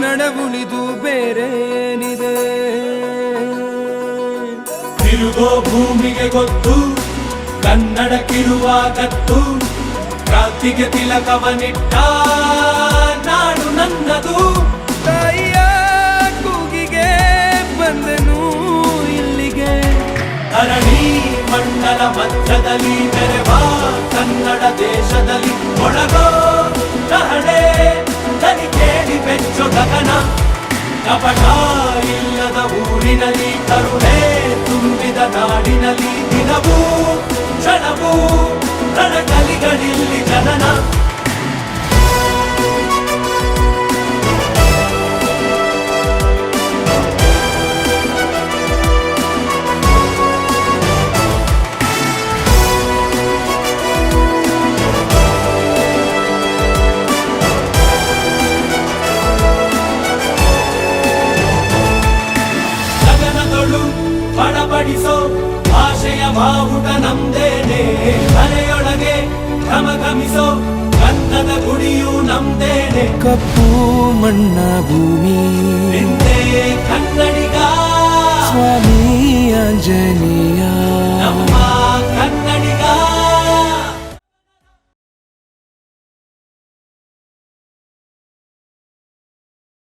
ಕನ್ನಡ ಉಳಿದು ಬೇರೇನಿದೆ? ತಿರುಗೋ ಭೂಮಿಗೆ ಗೊತ್ತು ಕನ್ನಡಕ್ಕಿರುವ ಕತ್ತು ಕ್ರಾಂತಿಗೆ ತಿಲಕವನಿಟ್ಟ ನಾಡು ನನ್ನದು. ತಾಯಿಯ ಕೂಗಿಗೆ ಬಂದನು ಇಲ್ಲಿಗೆ? ಅರಣಿ ಮಂಡಲ ಮಧ್ಯದಲ್ಲಿ ಬೆರೆವಾ ಕನ್ನಡ ದೇಶದಲ್ಲಿ ಒಳಗೋ ಕಹಳೆ ದನಿ ಕೇಳಿ ಬೆಚ್ಚೋ ಗಗನ. ಕಪಟ ಇಲ್ಲದ ಊರಿನಲ್ಲಿ ಕರುಣೆ ತುಂಬಿದ ನಾಡಿನಲ್ಲಿ ದಿನವೂ ಕ್ಷಣವೂ ರಣಕಲಿಗಳಿಲ್ಲಿ ಜನನ. ಬಡಬಡಿಸೋ ಭಾಷೆಯ ಬಾವುಟ ನಮ್ದೇನೆ. ಮನೆಯೊಳಗೆ ಘಮಘಮಿಸೋ ಗಂಧದ ಗುಡಿಯು ನಮ್ದೇನೆ. ಕಪ್ಪು ಮಣ್ಣ ಭೂಮಿ. ನಿಂದೆ ಕನ್ನಡಿಗ. ಸ್ವಾಮಿ ಆಂಜನೇಯ. ನಮ್ಮ